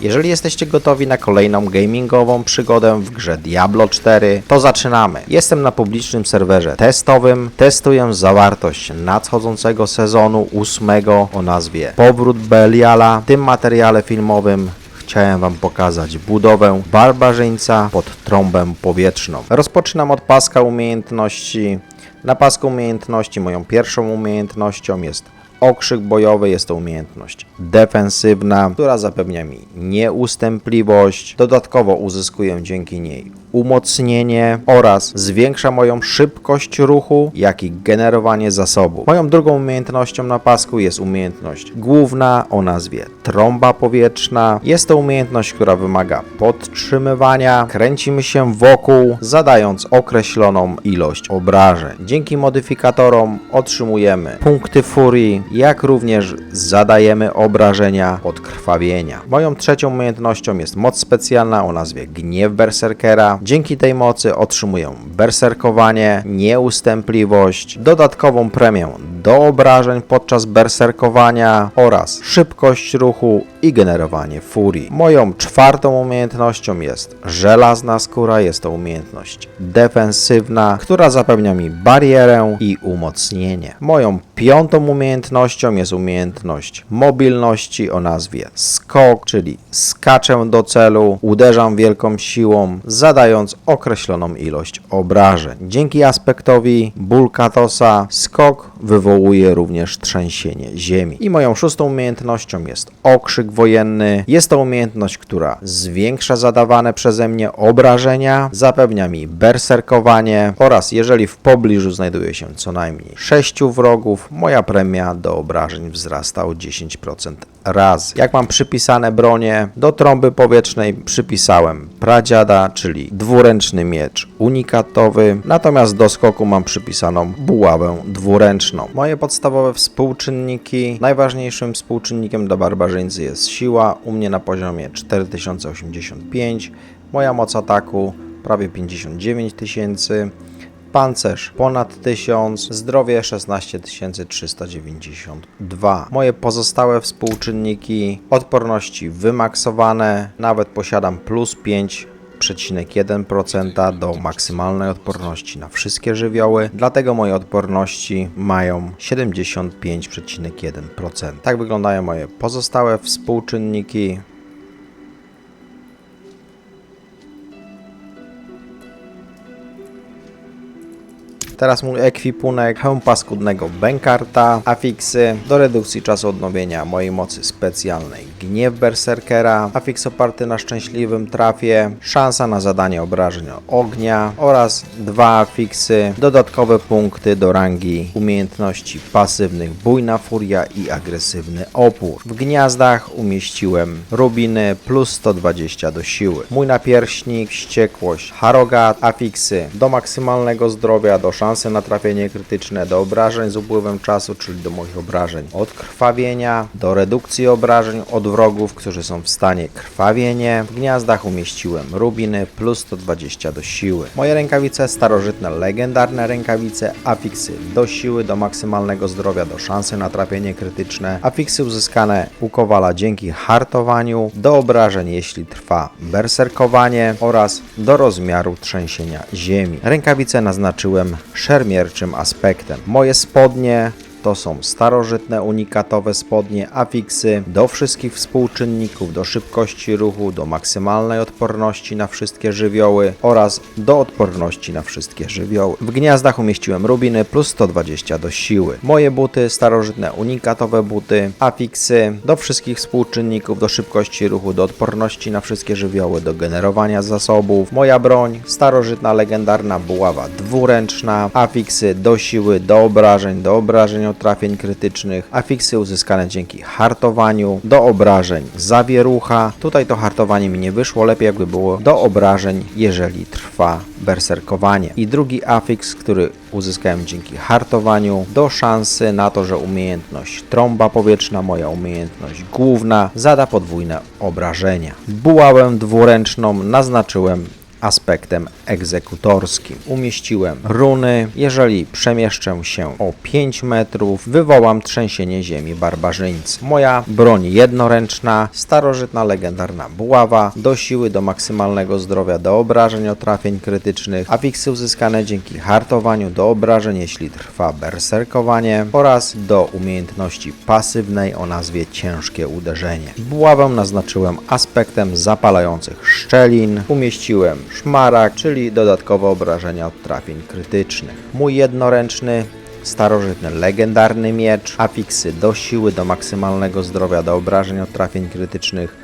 Jeżeli jesteście gotowi na kolejną gamingową przygodę w grze Diablo 4, to zaczynamy. Jestem na publicznym serwerze testowym, testuję zawartość nadchodzącego sezonu ósmego o nazwie Powrót Beliala. W tym materiale filmowym chciałem Wam pokazać budowę barbarzyńca pod trąbę powietrzną. Rozpoczynam od paska umiejętności. Na pasku umiejętności moją pierwszą umiejętnością jest okrzyk bojowy, jest to umiejętność defensywna, która zapewnia mi nieustępliwość. Dodatkowo uzyskuję dzięki niej umocnienie oraz zwiększa moją szybkość ruchu, jak i generowanie zasobów. Moją drugą umiejętnością na pasku jest umiejętność główna o nazwie trąba powietrzna. Jest to umiejętność, która wymaga podtrzymywania. Kręcimy się wokół, zadając określoną ilość obrażeń. Dzięki modyfikatorom otrzymujemy punkty furii, jak również zadajemy obrażenia od krwawienia. Moją trzecią umiejętnością jest moc specjalna o nazwie Gniew Berserkera. Dzięki tej mocy otrzymuję berserkowanie, nieustępliwość, dodatkową premię do obrażeń podczas berserkowania oraz szybkość ruchu i generowanie furii. Moją czwartą umiejętnością jest żelazna skóra, jest to umiejętność defensywna, która zapewnia mi barierę i umocnienie. Moją piątą umiejętnością jest umiejętność mobilności o nazwie skok, czyli skaczę do celu, uderzam wielką siłą, zadając określoną ilość obrażeń. Dzięki aspektowi Bulkatosa skok wywołuje również trzęsienie ziemi. I moją szóstą umiejętnością jest okrzyk wojenny. Jest to umiejętność, która zwiększa zadawane przeze mnie obrażenia, zapewnia mi berserkowanie oraz jeżeli w pobliżu znajduje się co najmniej 6 wrogów, moja premia do obrażeń wzrasta o 10% raz. Jak mam przypisane bronie, do trąby powietrznej przypisałem pradziada, czyli dwuręczny miecz unikatowy, natomiast do skoku mam przypisaną buławę dwuręczną. Moje podstawowe współczynniki, najważniejszym współczynnikiem dla barbarzyńcy jest siła, u mnie na poziomie 4085, moja moc ataku prawie 59 tysięcy, Pancerz ponad 1000, zdrowie 16392. Moje pozostałe współczynniki odporności wymaksowane, nawet posiadam plus 5,1% do maksymalnej odporności na wszystkie żywioły, dlatego moje odporności mają 75,1%. Tak wyglądają moje pozostałe współczynniki. Teraz mój ekwipunek, hełm paskudnego Benkarta, afiksy do redukcji czasu odnowienia mojej mocy specjalnej Gniew Berserkera, afiks oparty na szczęśliwym trafie, szansa na zadanie obrażeń ognia oraz dwa afiksy, dodatkowe punkty do rangi umiejętności pasywnych Bujna Furia i Agresywny Opór. W gniazdach umieściłem rubiny plus 120 do siły. Mój napierśnik, wściekłość, harogat, afiksy do maksymalnego zdrowia, do szansy na trafienie krytyczne, do obrażeń z upływem czasu, czyli do moich obrażeń od krwawienia, do redukcji obrażeń od wrogów, którzy są w stanie krwawienie. W gniazdach umieściłem rubiny plus 120 do siły. Moje rękawice starożytne, legendarne rękawice, afiksy do siły, do maksymalnego zdrowia, do szansy na trafienie krytyczne, afiksy uzyskane u Kowala dzięki hartowaniu, do obrażeń jeśli trwa berserkowanie oraz do rozmiaru trzęsienia ziemi. Rękawice naznaczyłem szermierczym aspektem. Moje spodnie to są starożytne, unikatowe spodnie, afiksy do wszystkich współczynników, do szybkości ruchu, do maksymalnej odporności na wszystkie żywioły oraz do odporności na wszystkie żywioły. W gniazdach umieściłem rubiny plus 120 do siły. Moje buty, starożytne, unikatowe buty, afiksy do wszystkich współczynników, do szybkości ruchu, do odporności na wszystkie żywioły, do generowania zasobów. Moja broń, starożytna, legendarna buława dwuręczna, afiksy do siły, do obrażeń, do obrażeń od trafień krytycznych, afiksy uzyskane dzięki hartowaniu, do obrażeń zawierucha. Tutaj to hartowanie mi nie wyszło, lepiej jakby było do obrażeń, jeżeli trwa berserkowanie. I drugi afiks, który uzyskałem dzięki hartowaniu, do szansy na to, że umiejętność trąba powietrzna, moja umiejętność główna, zada podwójne obrażenia. Bułałę dwuręczną naznaczyłem aspektem egzekutorskim. Umieściłem runy. Jeżeli przemieszczę się o 5 metrów, wywołam trzęsienie ziemi barbarzyńcy. Moja broń jednoręczna, starożytna legendarna buława, do siły, do maksymalnego zdrowia, do obrażeń od trafień krytycznych, afiksy uzyskane dzięki hartowaniu do obrażeń, jeśli trwa berserkowanie oraz do umiejętności pasywnej o nazwie ciężkie uderzenie. Buławę naznaczyłem aspektem zapalających szczelin, umieściłem szmarak, czyli dodatkowe obrażenia od trafień krytycznych. Mój jednoręczny Starożytny legendarny miecz, afiksy do siły, do maksymalnego zdrowia, do obrażeń od trafień krytycznych,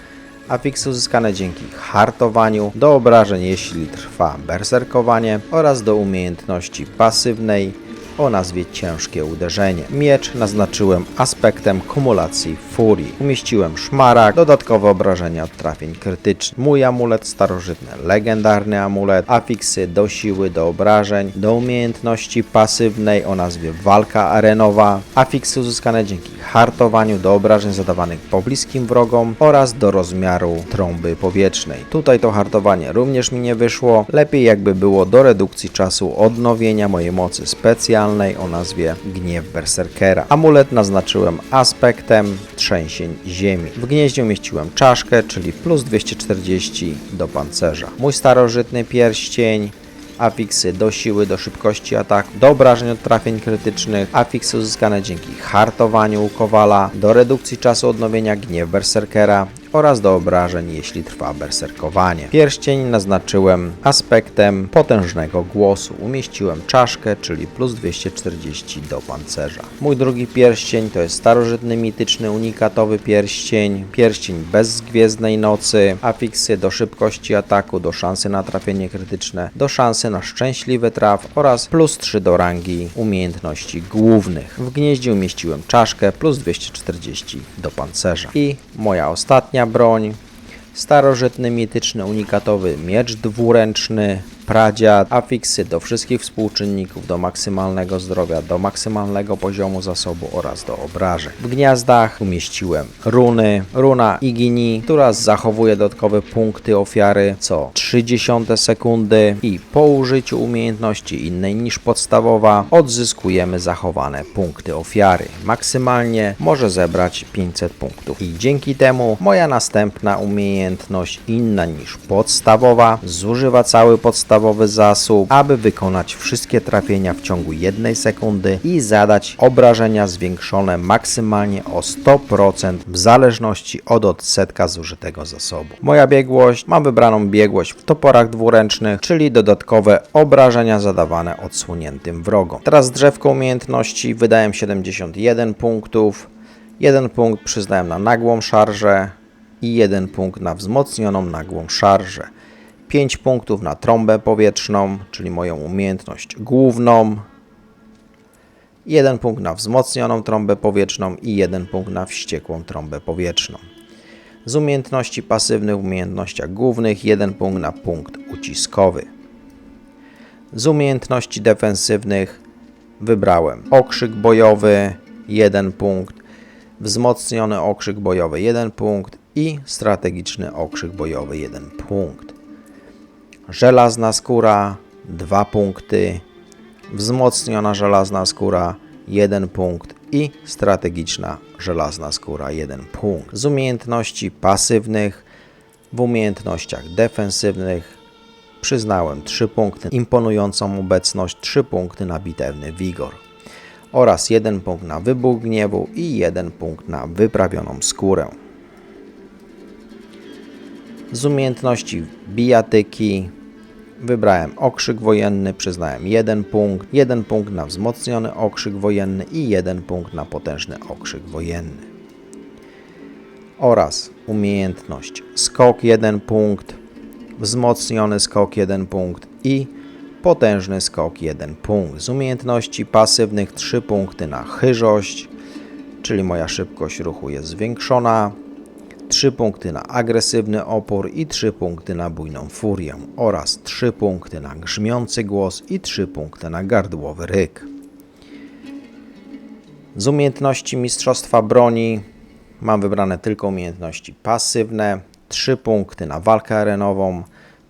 afiksy uzyskane dzięki hartowaniu, do obrażeń jeśli trwa berserkowanie oraz do umiejętności pasywnej o nazwie ciężkie uderzenie. Miecz naznaczyłem aspektem kumulacji furii. Umieściłem szmarak, dodatkowe obrażenia od trafień krytycznych. Mój amulet starożytny, legendarny amulet, afiksy do siły, do obrażeń, do umiejętności pasywnej o nazwie walka arenowa, afiksy uzyskane dzięki hartowaniu do obrażeń zadawanych pobliskim wrogom oraz do rozmiaru trąby powietrznej. Tutaj to hartowanie również mi nie wyszło, lepiej jakby było do redukcji czasu odnowienia mojej mocy specjalnej o nazwie Gniew Berserkera. Amulet naznaczyłem aspektem trzęsień ziemi. W gnieździe umieściłem czaszkę, czyli plus 240 do pancerza. Mój starożytny pierścień afiksy do siły, do szybkości ataku, do obrażeń od trafień krytycznych, afiksy uzyskane dzięki hartowaniu u Kowala, do redukcji czasu odnowienia gniew Berserkera oraz do obrażeń, jeśli trwa berserkowanie. Pierścień naznaczyłem aspektem potężnego głosu. Umieściłem czaszkę, czyli plus 240 do pancerza. Mój drugi pierścień to jest starożytny, mityczny, unikatowy pierścień. Pierścień bez gwiezdnej nocy, afiksy do szybkości ataku, do szansy na trafienie krytyczne, do szansy na szczęśliwy traf oraz plus 3 do rangi umiejętności głównych. W gnieździe umieściłem czaszkę, plus 240 do pancerza. I moja ostatnia broń, starożytny, mityczny, unikatowy miecz dwuręczny, pradziad, afiksy do wszystkich współczynników, do maksymalnego zdrowia, do maksymalnego poziomu zasobu oraz do obrażeń. W gniazdach umieściłem runy, runa Igini, która zachowuje dodatkowe punkty ofiary co 30 sekundy i po użyciu umiejętności innej niż podstawowa odzyskujemy zachowane punkty ofiary. Maksymalnie może zebrać 500 punktów i dzięki temu moja następna umiejętność inna niż podstawowa zużywa cały podstawowy zasób, aby wykonać wszystkie trafienia w ciągu jednej sekundy i zadać obrażenia zwiększone maksymalnie o 100% w zależności od odsetka zużytego zasobu. Moja biegłość, mam wybraną biegłość w toporach dwuręcznych, czyli dodatkowe obrażenia zadawane odsłoniętym wrogom. Teraz drzewko umiejętności wydałem 71 punktów, 1 punkt przyznałem na nagłą szarżę i 1 punkt na wzmocnioną nagłą szarżę. 5 punktów na trąbę powietrzną, czyli moją umiejętność główną. 1 punkt na wzmocnioną trąbę powietrzną i 1 punkt na wściekłą trąbę powietrzną. Z umiejętności pasywnych w umiejętnościach głównych 1 punkt na punkt uciskowy. Z umiejętności defensywnych wybrałem okrzyk bojowy 1 punkt, wzmocniony okrzyk bojowy 1 punkt i strategiczny okrzyk bojowy 1 punkt żelazna skóra 2 punkty, wzmocniona żelazna skóra 1 punkt i strategiczna żelazna skóra 1 punkt. Z umiejętności pasywnych w umiejętnościach defensywnych przyznałem 3 punkty, imponującą obecność 3 punkty na bitewny wigor oraz 1 punkt na wybuch gniewu i 1 punkt na wyprawioną skórę. Z umiejętności bijatyki wybrałem okrzyk wojenny, przyznałem jeden punkt, jeden punkt na wzmocniony okrzyk wojenny i jeden punkt na potężny okrzyk wojenny. Oraz umiejętność skok jeden punkt, wzmocniony skok jeden punkt i potężny skok jeden punkt. Z umiejętności pasywnych 3 punkty na chyżość, czyli moja szybkość ruchu jest zwiększona, 3 punkty na agresywny opór i 3 punkty na bujną furię oraz 3 punkty na grzmiący głos i 3 punkty na gardłowy ryk. Z umiejętności mistrzostwa broni mam wybrane tylko umiejętności pasywne, 3 punkty na walkę arenową,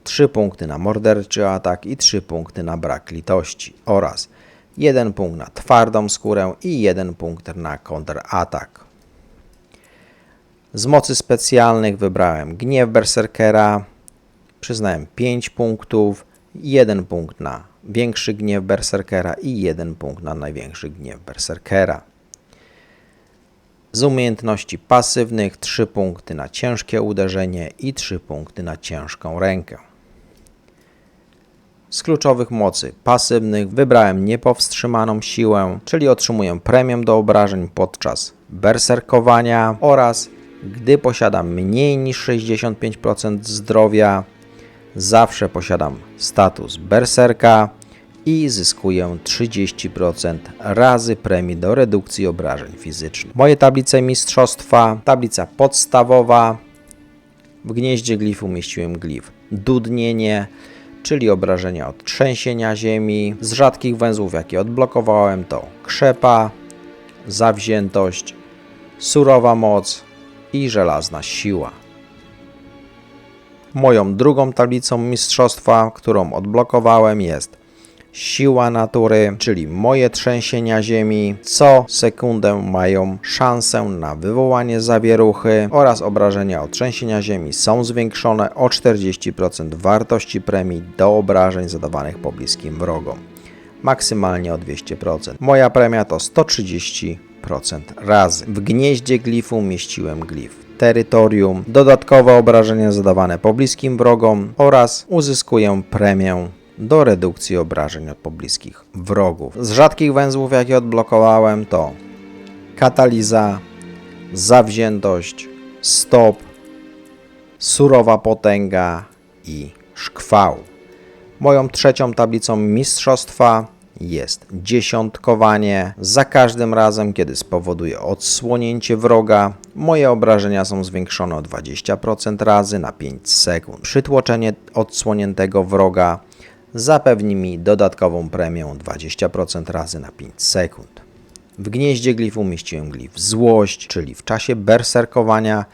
3 punkty na morderczy atak i 3 punkty na brak litości oraz 1 punkt na twardą skórę i 1 punkt na kontratak. Z mocy specjalnych wybrałem Gniew Berserkera, przyznałem 5 punktów, 1 punkt na Większy Gniew Berserkera i 1 punkt na Największy Gniew Berserkera. Z umiejętności pasywnych 3 punkty na ciężkie uderzenie i 3 punkty na ciężką rękę. Z kluczowych mocy pasywnych wybrałem niepowstrzymaną siłę, czyli otrzymuję premię do obrażeń podczas berserkowania oraz gdy posiadam mniej niż 65% zdrowia, zawsze posiadam status berserka i zyskuję 30% razy premii do redukcji obrażeń fizycznych. Moje tablice mistrzostwa, tablica podstawowa, w gnieździe glifu umieściłem glif dudnienie, czyli obrażenia od trzęsienia ziemi. Z rzadkich węzłów, jakie odblokowałem, to krzepa, zawziętość, surowa moc i żelazna siła. Moją drugą tablicą mistrzostwa, którą odblokowałem, jest siła natury, czyli moje trzęsienia ziemi. Co sekundę mają szansę na wywołanie zawieruchy oraz obrażenia od trzęsienia ziemi są zwiększone o 40% wartości premii do obrażeń zadawanych pobliskim wrogom. Maksymalnie o 200%. Moja premia to 130% razy. W gnieździe glifu umieściłem glif terytorium, dodatkowe obrażenia zadawane pobliskim wrogom oraz uzyskuję premię do redukcji obrażeń od pobliskich wrogów. Z rzadkich węzłów, jakie odblokowałem, to kataliza, zawziętość, stop, surowa potęga i szkwał. Moją trzecią tablicą mistrzostwa jest dziesiątkowanie. Za każdym razem, kiedy spowoduje odsłonięcie wroga, moje obrażenia są zwiększone o 20% razy na 5 sekund. Przytłoczenie odsłoniętego wroga zapewni mi dodatkową premię 20% razy na 5 sekund. W gnieździe glifu umieściłem glif złość, czyli w czasie berserkowania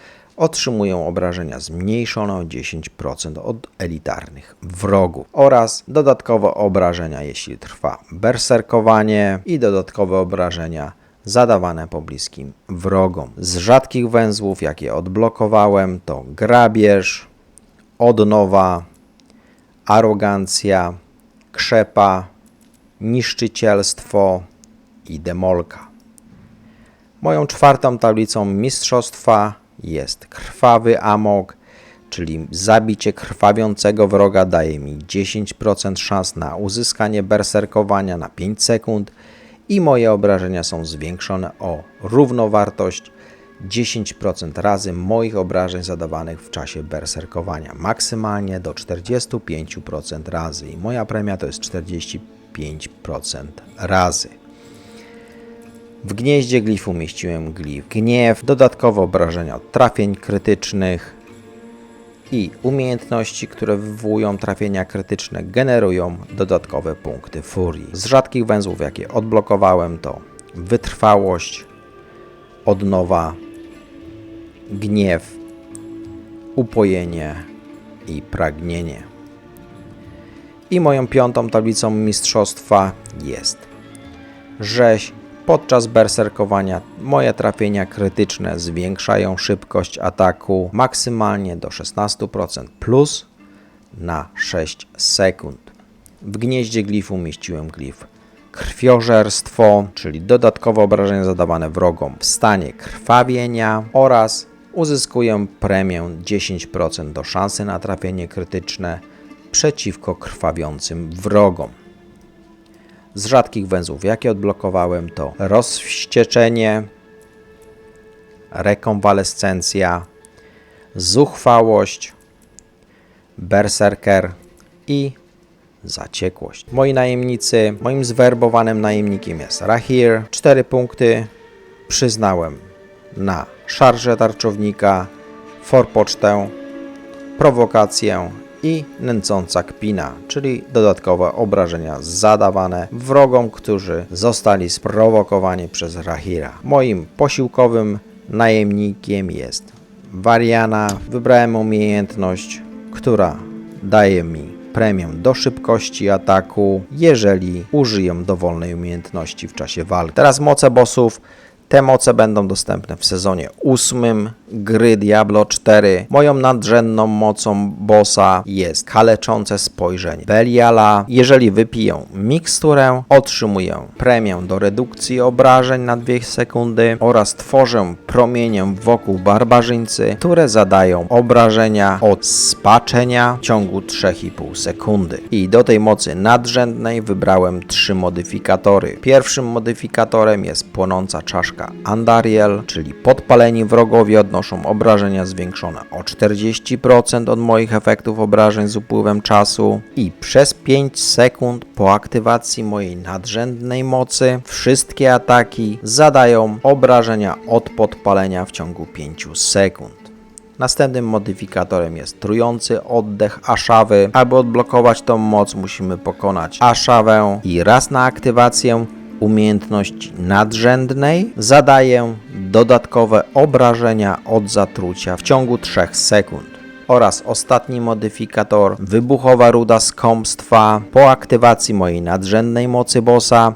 otrzymują obrażenia zmniejszone o 10% od elitarnych wrogów oraz dodatkowe obrażenia, jeśli trwa berserkowanie i dodatkowe obrażenia zadawane pobliskim wrogom. Z rzadkich węzłów, jakie odblokowałem, to grabież, odnowa, arogancja, krzepa, niszczycielstwo i demolka. Moją czwartą tablicą mistrzostwa jest krwawy amok, czyli zabicie krwawiącego wroga daje mi 10% szans na uzyskanie berserkowania na 5 sekund i moje obrażenia są zwiększone o równowartość 10% razy moich obrażeń zadawanych w czasie berserkowania, maksymalnie do 45% razy i moja premia to jest 45% razy. W gnieździe glifu umieściłem glif gniew, dodatkowe obrażenia od trafień krytycznych i umiejętności, które wywołują trafienia krytyczne, generują dodatkowe punkty furii. Z rzadkich węzłów, jakie odblokowałem, to wytrwałość, odnowa, gniew, upojenie i pragnienie. I moją piątą tablicą mistrzostwa jest rzeź. Podczas berserkowania moje trafienia krytyczne zwiększają szybkość ataku maksymalnie do 16% plus na 6 sekund. W gnieździe glifu umieściłem glif krwiożerstwo, czyli dodatkowe obrażenia zadawane wrogom w stanie krwawienia oraz uzyskuję premię 10% do szansy na trafienie krytyczne przeciwko krwawiącym wrogom. Z rzadkich węzłów, jakie odblokowałem, to rozwścieczenie, rekonwalescencja, zuchwałość, berserker i zaciekłość. Moi najemnicy, moim zwerbowanym najemnikiem jest Rahir. 4 punkty przyznałem na szarżę tarczownika, forpocztę, prowokację i nęcąca kpina, czyli dodatkowe obrażenia zadawane wrogom, którzy zostali sprowokowani przez Rahira. Moim posiłkowym najemnikiem jest Wariana. Wybrałem umiejętność, która daje mi premię do szybkości ataku, jeżeli użyję dowolnej umiejętności w czasie walki. Teraz moce bossów. Te moce będą dostępne w sezonie ósmym gry Diablo 4. Moją nadrzędną mocą bossa jest kaleczące spojrzenie Beliala. Jeżeli wypiję miksturę, otrzymuję premię do redukcji obrażeń na 2 sekundy oraz tworzę promienie wokół barbarzyńcy, które zadają obrażenia od spaczenia w ciągu 3,5 sekundy. I do tej mocy nadrzędnej wybrałem trzy modyfikatory. Pierwszym modyfikatorem jest płonąca czaszka Andariel, czyli podpaleni wrogowie odnoszą obrażenia zwiększone o 40% od moich efektów obrażeń z upływem czasu i przez 5 sekund po aktywacji mojej nadrzędnej mocy wszystkie ataki zadają obrażenia od podpalenia w ciągu 5 sekund. Następnym modyfikatorem jest trujący oddech Aszawy. Aby odblokować tą moc musimy pokonać Aszawę i raz na aktywację umiejętności nadrzędnej zadaje dodatkowe obrażenia od zatrucia w ciągu 3 sekund. Oraz ostatni modyfikator, wybuchowa ruda skąpstwa. Po aktywacji mojej nadrzędnej mocy bossa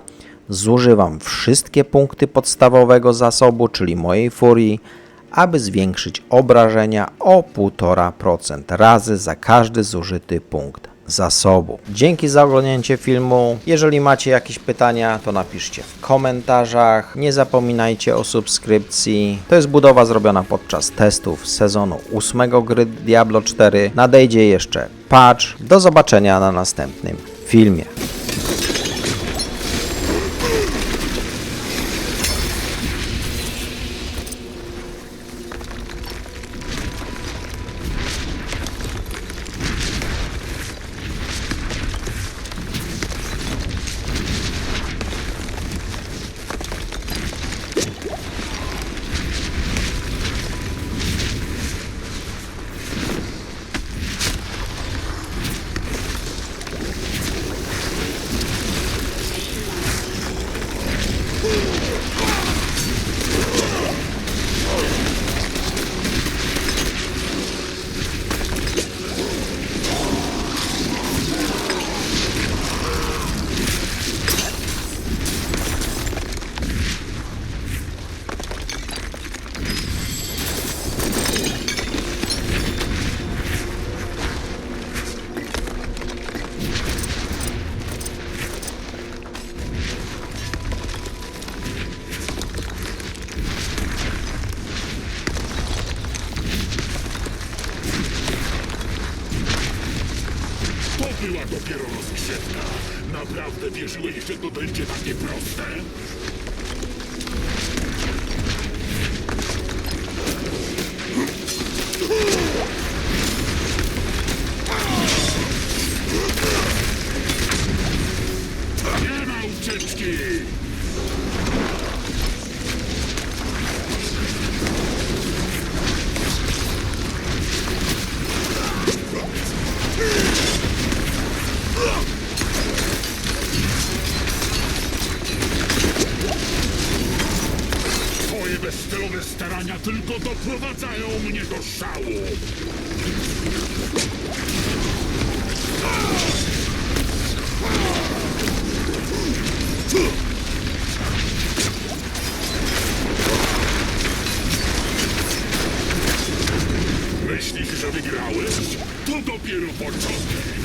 zużywam wszystkie punkty podstawowego zasobu, czyli mojej furii, aby zwiększyć obrażenia o 1,5% razy za każdy zużyty punkt zasobu. Dzięki za oglądnięcie filmu. Jeżeli macie jakieś pytania, to napiszcie w komentarzach. Nie zapominajcie o subskrypcji. To jest budowa zrobiona podczas testów sezonu 8 gry Diablo 4. Nadejdzie jeszcze patch. Do zobaczenia na następnym filmie. To była dopiero rozgrzewka. Naprawdę wierzyłeś, że to będzie takie proste? Mnie do szału! Myślisz, że wygrałeś? To dopiero początek!